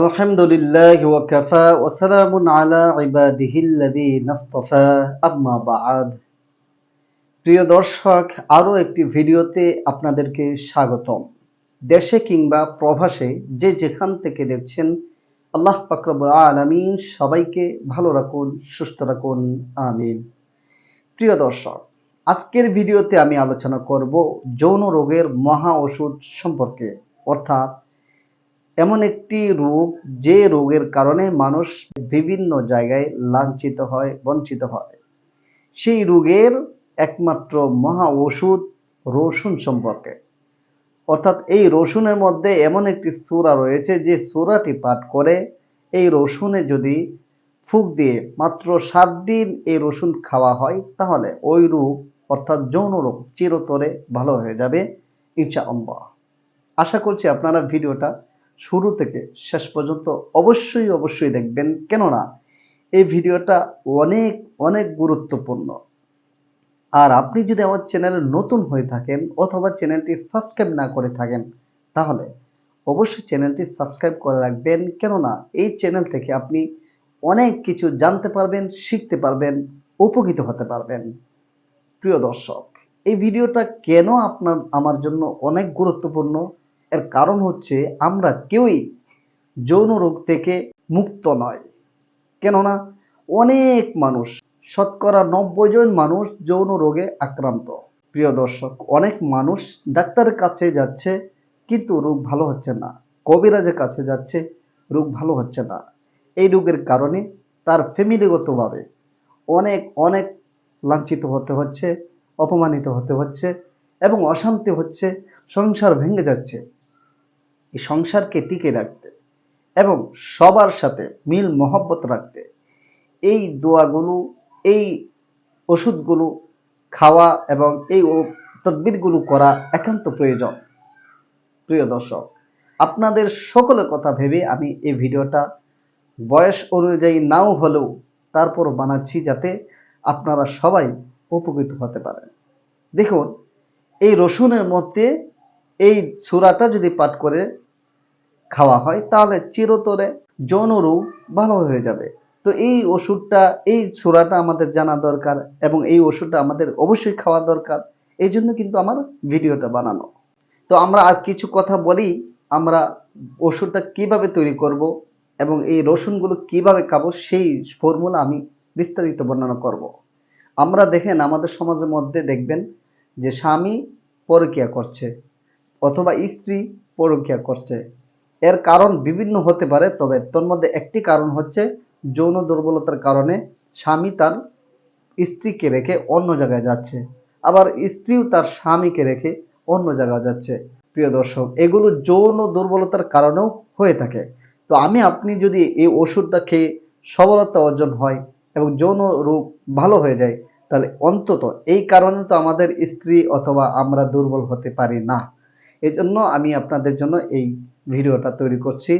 আলহামদুলিল্লাহ প্রিয় দর্শক, আরও একটি ভিডিওতে আপনাদেরকে স্বাগতম। দেশে কিংবা যে যেখান থেকে দেখছেন, আল্লাহ পাকরবুল আলমিন সবাইকে ভালো রাখুন, সুস্থ রাখুন, আমিন। প্রিয় দর্শক, আজকের ভিডিওতে আমি আলোচনা করব যৌন রোগের মহা ওষুধ সম্পর্কে, অর্থাৎ এমন একটি রোগ যে রোগের কারণে মানুষ বিভিন্ন জায়গায় লাঞ্ছিত হয়, বঞ্চিত হয়। সেই রোগের একমাত্র মহা ওষুধ রসুন সম্পর্কে। অর্থাৎ এই রসুনের মধ্যে এমন একটি সুরা রয়েছে যে সুরাটি পাঠ করে এই রসুনে যদি ফুক দিয়ে মাত্র সাত দিন এই রসুন খাওয়া হয়, তাহলে ওই রোগ, অর্থাৎ যৌন রোগ, চিরতরে ভালো হয়ে যাবে, ইনশাআল্লাহ। আশা করছি আপনারা ভিডিওটা শুরু থেকে শেষ পর্যন্ত অবশ্যই অবশ্যই দেখবেন। কেননা, এই ভিডিওটা অনেক অনেক গুরুত্বপূর্ণ। আর আপনি যদি আমার চ্যানেলে নতুন হয়ে থাকেন অথবা চ্যানেলটি সাবস্ক্রাইব না করে থাকেন, তাহলে অবশ্যই চ্যানেলটি সাবস্ক্রাইব করে রাখবেন। কেননা, এই চ্যানেল থেকে আপনি অনেক কিছু জানতে পারবেন, শিখতে পারবেন, উপকৃত হতে পারবেন। প্রিয় দর্শক, এই ভিডিওটা কেন আপনার, আমার জন্য অনেক গুরুত্বপূর্ণ? এর কারণ হচ্ছে আমরা কেউই যৌন রোগ থেকে মুক্ত নয়। কেননা অনেক মানুষ, শতকরা নব্বই জন মানুষ যৌন রোগে আক্রান্ত। প্রিয় দর্শক, অনেক মানুষ ডাক্তারের কাছে যাচ্ছে কিন্তু রোগ ভালো হচ্ছে না। কবিরাজের কাছে যাচ্ছে, রোগ ভালো হচ্ছে না। এই রোগের কারণে তার ফ্যামিলিগতভাবে অনেক অনেক লাঞ্ছিত হতে হচ্ছে, অপমানিত হতে হচ্ছে এবং অশান্তি হচ্ছে, সংসার ভেঙে যাচ্ছে। এই সংসারকে টিকে রাখতে এবং সবার সাথে মিল মহব্বত রাখতে এই দোয়াগুলো, এই ওষুধগুলো খাওয়া এবং এই তদবিরগুলো করা একান্ত প্রয়োজন। প্রিয় দর্শক, আপনাদের সকলের কথা ভেবে আমি এই ভিডিওটা বয়স অনুযায়ী নাও হলেও তারপর বানাচ্ছি যাতে আপনারা সবাই উপকৃত হতে পারেন। দেখুন, এই রসুনের মধ্যে এই সুরাটা যদি পাঠ করে খাওয়া হয়, তাহলে চিরতরে যৌন রোগ ভালো হয়ে যাবে। তো এই ওষুধটা, এই সুরাটা আমাদের জানা দরকার এবং এই ওষুধটা আমাদের অবশ্যই খাওয়া দরকার। এই জন্য কিন্তু আমার ভিডিওটা বানানো। তো আমরা আর কিছু কথা বলি, আমরা ওষুধটা কীভাবে তৈরি করব এবং এই রসুনগুলো কীভাবে খাব, সেই ফর্মুলা আমি বিস্তারিত বর্ণনা করব। আমরা দেখেন, আমাদের সমাজের মধ্যে দেখবেন যে স্বামী পরকিয়া করছে অথবা স্ত্রী পরকিয়া করছে। এর কারণ বিভিন্ন হতে পারে, তবে তোর মধ্যে একটি কারণ হচ্ছে যৌন দুর্বলতার কারণে স্বামী তার স্ত্রীকে রেখে অন্য জায়গায় যাচ্ছে। আবার স্ত্রীও তার স্বামীকে রেখে অন্য জায়গায় যাচ্ছে। প্রিয় দর্শক, এগুলো যৌন দুর্বলতার কারণেও হয়ে থাকে। তো আমি, আপনি যদি এই ওষুধটা খেয়ে সবলতা অর্জন হয় এবং যৌন রোগ ভালো হয়ে যায়, তাহলে অন্তত এই কারণে তো আমাদের স্ত্রী অথবা আমরা দুর্বল হতে পারি না। এই জন্য আমি আপনাদের জন্য এই ভিডিওটা তৈরি করছি।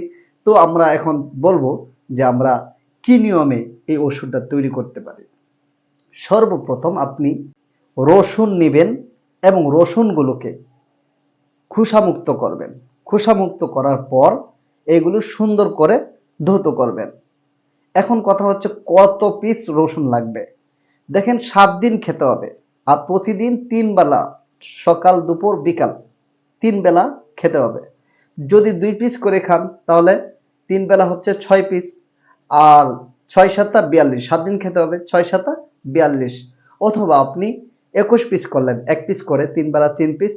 তো আমরা এখন বলব যে আমরা কি নিয়মে এই ওষুধটা তৈরি করতে পারি। সর্বপ্রথম আপনি রসুন নেবেন এবং রসুনগুলোকে খোসামুক্ত করবেন। খোসামুক্ত করার পর এগুলো সুন্দর করে ধৌত করবেন। এখন কথা হচ্ছে কত পিস রসুন লাগবে? দেখেন সাত দিন খেতে হবে আর প্রতিদিন তিন বেলা, সকাল, দুপুর, বিকাল তিন বেলা খেতে হবে। যদি দুই পিস করে খান, তাহলে তিন বেলা হচ্ছে ছয় পিস আর ছয় সাতটা বিয়াল্লিশ, সাত দিন খেতে হবে, ছয় সাতটা বিয়াল্লিশ। অথবা আপনি একুশ পিস করলেন, এক পিস করে তিন বেলা তিন পিস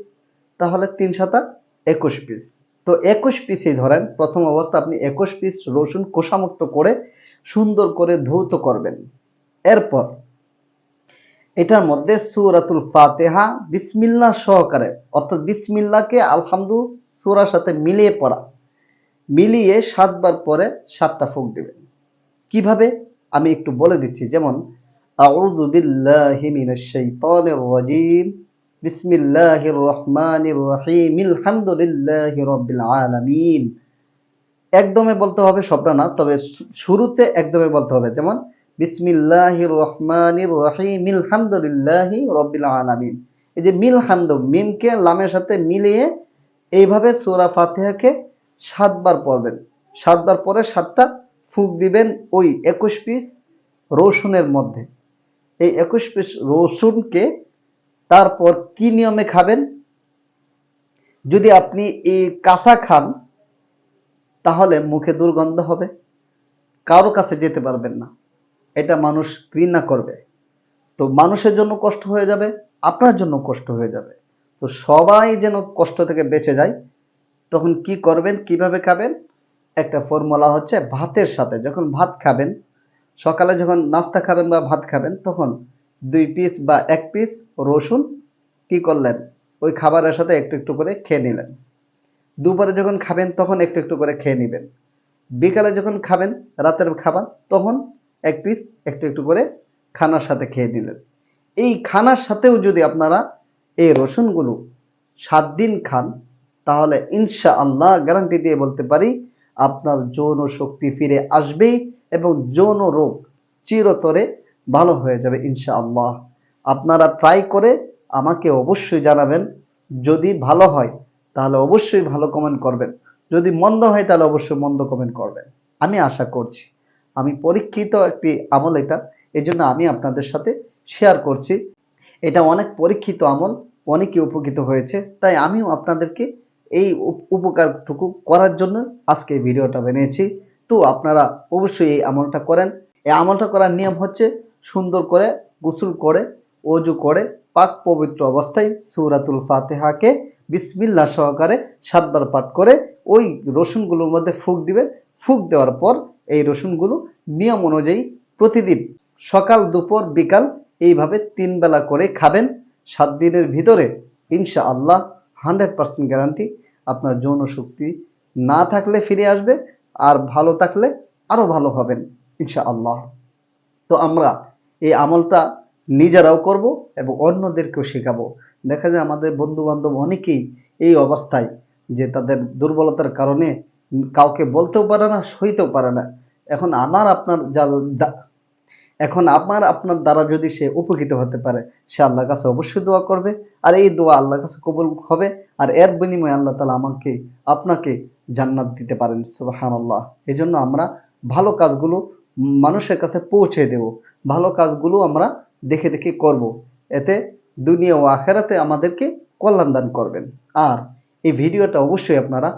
তাহলে তিন সাতা একুশ পিস তো একুশ পিসই ধরেন, প্রথম অবস্থা আপনি একুশ পিস রসুন কোষামুক্ত করে সুন্দর করে ধৌত করবেন। এরপর, এটার মধ্যে সুরাতুল ফাতেহা বিসমিল্লা সহকারে, অর্থাৎ বিসমিল্লাকে আলহামদু সুরার সাথে মিলিয়ে পড়া। মিলিয়ে সাতবার পরে সাতটা ফুক দিবেন কীভাবে? আমি একটু বলে দিচ্ছি। যেমন, আউযু বিল্লাহি মিনাশ শাইতানির রাজিম। বিসমিল্লাহির রহমানির রহিম। একদমে বলতে হবে সবটা না, তবে শুরুতে একদমে বলতে হবে। যেমন, বিসমিল্লাহির রহমানির রহিম। আলহামদুলিল্লাহি রাব্বিল আলামিন। এই যে মিল, হামদ, মিমকে লামের সাথে মিলিয়ে এইভাবে সূরা ফাতিহাকে সাতবার পড়বেন। সাতবার পরে সাতটা ফুক দিবেন ওই একুশ পিস রসুনের মধ্যে। এই একুশ পিস রসুনকে তারপর কি নিয়মে খাবেন? যদি আপনি এই কাঁচা খান, তাহলে মুখে দুর্গন্ধ হবে। কারও কাছে যেতে পারবেন না। এটা মানুষ ঘৃণা করবে। তো মানুষের জন্য কষ্ট হয়ে যাবে, আপনার জন্য কষ্ট হয়ে যাবে। তো সবাই যেন কষ্ট থেকে বেঁচে যায়, তখন কি করবেন, কীভাবে খাবেন? একটা ফর্মুলা হচ্ছে ভাতের সাথে। যখন ভাত খাবেন, সকালে যখন নাস্তা খাবেন বা ভাত খাবেন, তখন দুই পিস বা এক পিস রসুন কি করলেন? ওই খাবারের সাথে একটু একটু করে খেয়ে নিলেন। দুপুরে যখন খাবেন, তখন একটু একটু করে খেয়ে নেবেন। বিকালে যখন খাবেন, রাতের খাবার, তখন এক পিস একটু একটু করে খানার সাথে খেয়ে নিলেন। এই খানার সাথেও যদি আপনারা এই রসুনগুলো সাত দিন খান, তাহলে ইনশা আল্লাহ গ্যারান্টি দিয়ে বলতে পারি আপনার যৌন শক্তি ফিরে আসবেই এবং যৌন রোগ চিরতরে ভালো হয়ে যাবে ইনশা আল্লাহ আপনারা ট্রাই করে আমাকে অবশ্যই জানাবেন। যদি ভালো হয়, তাহলে অবশ্যই ভালো কমেন্ট করবেন। যদি মন্দ হয়, তাহলে অবশ্যই মন্দ কমেন্ট করবেন। আমি আশা করছি। আমি পরীক্ষিত একটি আমল এটা। এই জন্য আমি আপনাদের সাথে শেয়ার করছি। এটা অনেক পরীক্ষিত আমল অনেকে উপকৃত হয়েছে। তাই আমিও আপনাদেরকে এই উপ- উপকারটুকু করার জন্য আজকে ভিডিওটা বানিয়েছি। তো আপনারা অবশ্যই এই আমলটা করেন। এই আমলটা করার নিয়ম হচ্ছে সুন্দর করে, গোসল করে, অজু করে, পাক পবিত্র অবস্থায় সূরাতুল ফাতেহাকে বিসমিল্লা সহকারে সাতবার পাঠ করে ওই রসুনগুলোর মধ্যে ফুক দিবে ফুক দেওয়ার পর এই রসুনগুলো নিয়ম অনুযায়ী প্রতিদিন সকাল, দুপুর, বিকাল এইভাবে তিন বেলা করে খাবেন। সাত দিনের ভিতরে ইনশা আল্লাহ হান্ড্রেড পার্সেন্ট গ্যারান্টি আপনার যৌন শক্তি না থাকলে ফিরে আসবে আর ভালো থাকলে আরও ভালো হবেন ইনশা আল্লাহ তো আমরা এই আমলটা নিজেরাও করব এবং অন্যদেরকেও শেখাবো। দেখা যায় আমাদের বন্ধু বান্ধব অনেকেই এই অবস্থায় যে তাদের দুর্বলতার কারণে কাউকে বলতেও পারে না, সইতেও পারে না। এখন আমার আপনার যা এখন আমার আপনার দ্বারা যদি সে উপকৃত হতে পারে, সে আল্লাহর কাছে অবশ্যই দোয়া করবে। আর এই দোয়া আল্লাহর কাছে কবুল হবে। আর এর বিনিময়ে আল্লাহ তালা আমাকে, আপনাকে জান্নাত দিতে পারেন সুবাহান আল্লাহ এই জন্য আমরা ভালো কাজগুলো মানুষের কাছে পৌঁছে দেব। ভালো কাজগুলো আমরা দেখে দেখে করব। এতে দুনিয়া ও আখেরাতে আমাদেরকে কল্যাণ দান করবেন। আর এই ভিডিওটা অবশ্যই আপনারা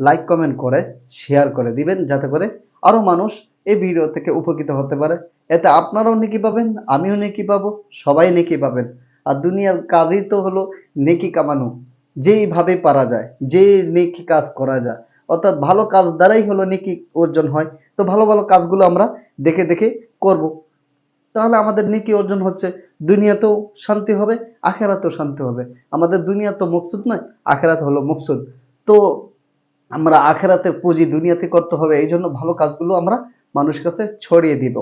লাইক, কমেন্ট করে, শেয়ার করে দিবেন, যাতে করে আরও মানুষ এই ভিডিও থেকে উপকৃত হতে পারে। এতে আপনারাও নেকি পাবেন, আমিও নেকি পাবো, সবাই নেকি পাবেন। আর দুনিয়ার কাজই তো হলো নেকি কামানো। যেইভাবে পারা যায় যে নেকি কাজ করা যায়। অর্থাৎ ভালো কাজ দ্বারাই হলো নেকি অর্জন হয়। তো ভালো ভালো কাজগুলো আমরা দেখে দেখে করব। তাহলে আমাদের নেকি অর্জন হচ্ছে, দুনিয়াতেও শান্তি হবে, আখেরাতেও শান্তি হবে। আমাদের দুনিয়া তো মকসুদ নয়, আখেরাত হলো মকসুদ। তো আমরা আখেরাতে পুঁজি দুনিয়াতে করতে হবে এই জন্য ভালো কাজগুলো আমরা মানুষের কাছে ছড়িয়ে দিব।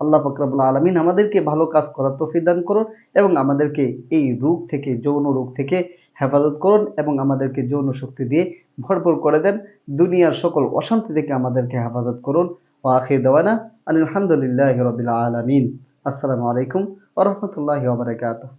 আল্লাহ ফকরাবুল আলমিন আমাদেরকে ভালো কাজ করার তৌফিক দান করুন এবং আমাদেরকে এই রোগ থেকে, যৌন রোগ থেকে হেফাজত করুন এবং আমাদেরকে যৌন শক্তি দিয়ে ভরপুর করে দেন। দুনিয়ার সকল অশান্তি থেকে আমাদেরকে হেফাজত করুন। ও আখির দেওয়ানা আলহামদুলিল্লাহ রবিল আলমিন। আসসালামু আলাইকুম ওরহমতুল্লাহ বারকাতুহ।